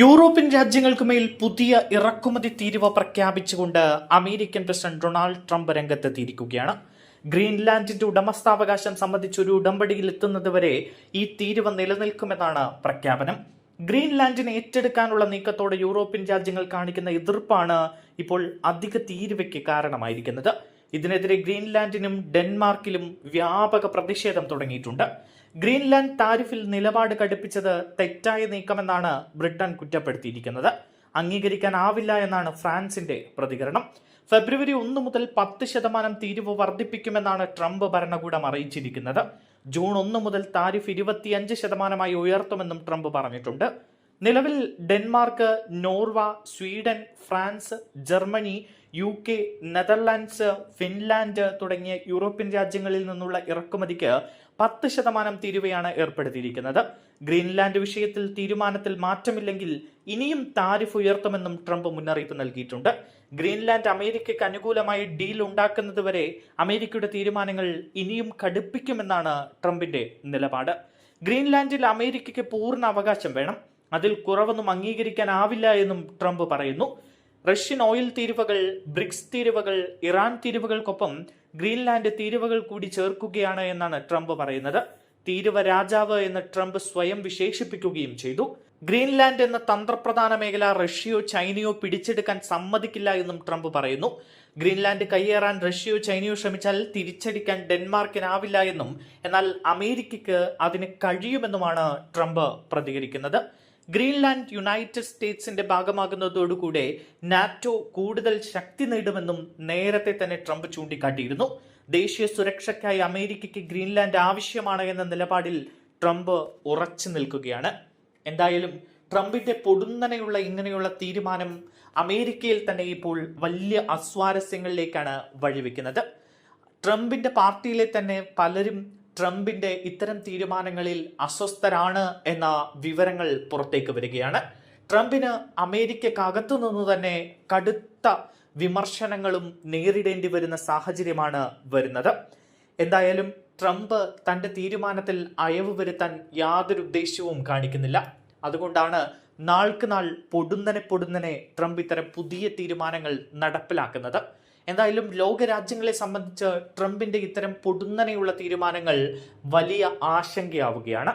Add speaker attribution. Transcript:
Speaker 1: European രാജ്യങ്ങൾക്ക് മേൽ പുതിയ ഇറക്കുമതി തീരുവ പ്രഖ്യാപിച്ചുകൊണ്ട് അമേരിക്കൻ പ്രസിഡന്റ് ഡൊണാൾഡ് ട്രംപ് രംഗത്തെത്തിയിരിക്കുകയാണ്. ഗ്രീൻലാൻഡിന്റെ ഉടമസ്ഥാവകാശം സംബന്ധിച്ച് ഒരു ഉടമ്പടിയിൽ എത്തുന്നതുവരെ ഈ തീരുവ നിലനിൽക്കുമെന്നാണ് പ്രഖ്യാപനം. ഗ്രീൻലാൻഡിനെ ഏറ്റെടുക്കാനുള്ള നീക്കത്തോടെ യൂറോപ്യൻ രാജ്യങ്ങൾ കാണിക്കുന്ന എതിർപ്പാണ് ഇപ്പോൾ അധിക തീരുവയ്ക്ക് കാരണമായിരിക്കുന്നത്. ഇതിനെതിരെ ഗ്രീൻലാൻഡിനും ഡെൻമാർക്കിലും വ്യാപക പ്രതിഷേധം തുടങ്ങിയിട്ടുണ്ട്. ഗ്രീൻലാൻഡ് താരിഫിൽ നിലപാട് കടുപ്പിച്ചത് തെറ്റായ നീക്കമെന്നാണ് ബ്രിട്ടൻ കുറ്റപ്പെടുത്തിയിരിക്കുന്നത്. അംഗീകരിക്കാനാവില്ല എന്നാണ് ഫ്രാൻസിന്റെ പ്രതികരണം. ഫെബ്രുവരി ഒന്ന് മുതൽ പത്ത് ശതമാനം തീരുവ വർദ്ധിപ്പിക്കുമെന്നാണ് ട്രംപ് ഭരണകൂടം അറിയിച്ചിരിക്കുന്നത്. ജൂൺ ഒന്ന് മുതൽ താരിഫ് ഇരുപത്തിയഞ്ച് ശതമാനമായി ഉയർത്തുമെന്നും ട്രംപ് പറഞ്ഞിട്ടുണ്ട്. നിലവിൽ Denmark Norway Sweden France Germany U K Netherlands Finland തുടങ്ങിയ യൂറോപ്യൻ രാജ്യങ്ങളിൽ നിന്നുള്ള ഇറക്കുമതിക്ക് പത്ത് ശതമാനം തീരുവയാണ് ഏർപ്പെടുത്തിയിരിക്കുന്നത്. ഗ്രീൻലാൻഡ് വിഷയത്തിൽ തീരുമാനത്തിൽ മാറ്റമില്ലെങ്കിൽ ഇനിയും താരിഫ് ഉയർത്തുമെന്നും ട്രംപ് മുന്നറിയിപ്പ് നൽകിയിട്ടുണ്ട്. ഗ്രീൻലാൻഡ് അമേരിക്കയ്ക്ക് അനുകൂലമായി ഡീൽ ഉണ്ടാക്കുന്നതുവരെ അമേരിക്കയുടെ തീരുമാനങ്ങൾ ഇനിയും കടുപ്പിക്കുമെന്നാണ് ട്രംപിന്റെ നിലപാട്. ഗ്രീൻലാൻഡിൽ അമേരിക്കയ്ക്ക് പൂർണ അവകാശം വേണം. അതിൽ കുറവൊന്നും അംഗീകരിക്കാനാവില്ല എന്നും ട്രംപ് പറയുന്നു. റഷ്യൻ ഓയിൽ തീരുവകൾ ബ്രിക്സ് തീരുവകൾ ഇറാൻ തീരുവകൾക്കൊപ്പം ഗ്രീൻലാൻഡ് തീരുവകൾ കൂടി ചേർക്കുകയാണ് എന്നാണ് ട്രംപ് പറയുന്നത്. തീരുവ രാജാവ് എന്ന് ട്രംപ് സ്വയം വിശേഷിപ്പിക്കുകയും ചെയ്തു. ഗ്രീൻലാൻഡ് എന്ന തന്ത്രപ്രധാന മേഖല റഷ്യയോ ചൈനയോ പിടിച്ചെടുക്കാൻ സമ്മതിക്കില്ല എന്നും ട്രംപ് പറയുന്നു. ഗ്രീൻലാൻഡ് കയ്യേറാൻ റഷ്യയോ ചൈനയോ ശ്രമിച്ചാൽ തിരിച്ചടിക്കാൻ ഡെൻമാർക്കിനാവില്ല എന്നും എന്നാൽ അമേരിക്കയ്ക്ക് അതിന് കഴിയുമെന്നുമാണ് ട്രംപ് പ്രതികരിക്കുന്നത്. ഗ്രീൻലാൻഡ് യുണൈറ്റഡ് സ്റ്റേറ്റ്സിന്റെ ഭാഗമാകുന്നതോടുകൂടെ നാറ്റോ കൂടുതൽ ശക്തി നേടുമെന്നും നേരത്തെ തന്നെ ട്രംപ് ചൂണ്ടിക്കാട്ടിയിരുന്നു. ദേശീയ സുരക്ഷയ്ക്കായി അമേരിക്കയ്ക്ക് ഗ്രീൻലാൻഡ് ആവശ്യമാണ് എന്ന നിലപാടിൽ ട്രംപ് ഉറച്ചു നിൽക്കുകയാണ്. എന്തായാലും ട്രംപിന്റെ പൊടുന്നനെയുള്ള ഇങ്ങനെയുള്ള തീരുമാനം അമേരിക്കയിൽ തന്നെ ഇപ്പോൾ വലിയ അസ്വാരസ്യങ്ങളിലേക്കാണ് വഴിവെക്കുന്നത്. ട്രംപിന്റെ പാർട്ടിയിലെ തന്നെ പലരും ട്രംപിന്റെ ഇത്തരം തീരുമാനങ്ങളിൽ അസ്വസ്ഥരാണ് എന്ന വിവരങ്ങൾ പുറത്തേക്ക് വരികയാണ്. ട്രംപിന് അമേരിക്കക്കകത്തു നിന്ന് തന്നെ കടുത്ത വിമർശനങ്ങളും നേരിടേണ്ടി വരുന്ന സാഹചര്യമാണ് വരുന്നത്. എന്തായാലും ട്രംപ് തന്റെ തീരുമാനത്തിൽ അയവ് വരുത്താൻ യാതൊരു ഉദ്ദേശവും കാണിക്കുന്നില്ല. അതുകൊണ്ടാണ് നാൾക്ക് നാൾ പൊടുന്നനെ പൊടുന്നനെ ട്രംപ് ഇത്തരം പുതിയ തീരുമാനങ്ങൾ നടപ്പിലാക്കുന്നത്. എന്തായാലും ലോകരാജ്യങ്ങളെ സംബന്ധിച്ച് ട്രംപിന്റെ ഇത്തരം പൊടുന്നനെയുള്ള തീരുമാനങ്ങൾ വലിയ ആശങ്കയാവുകയാണ്.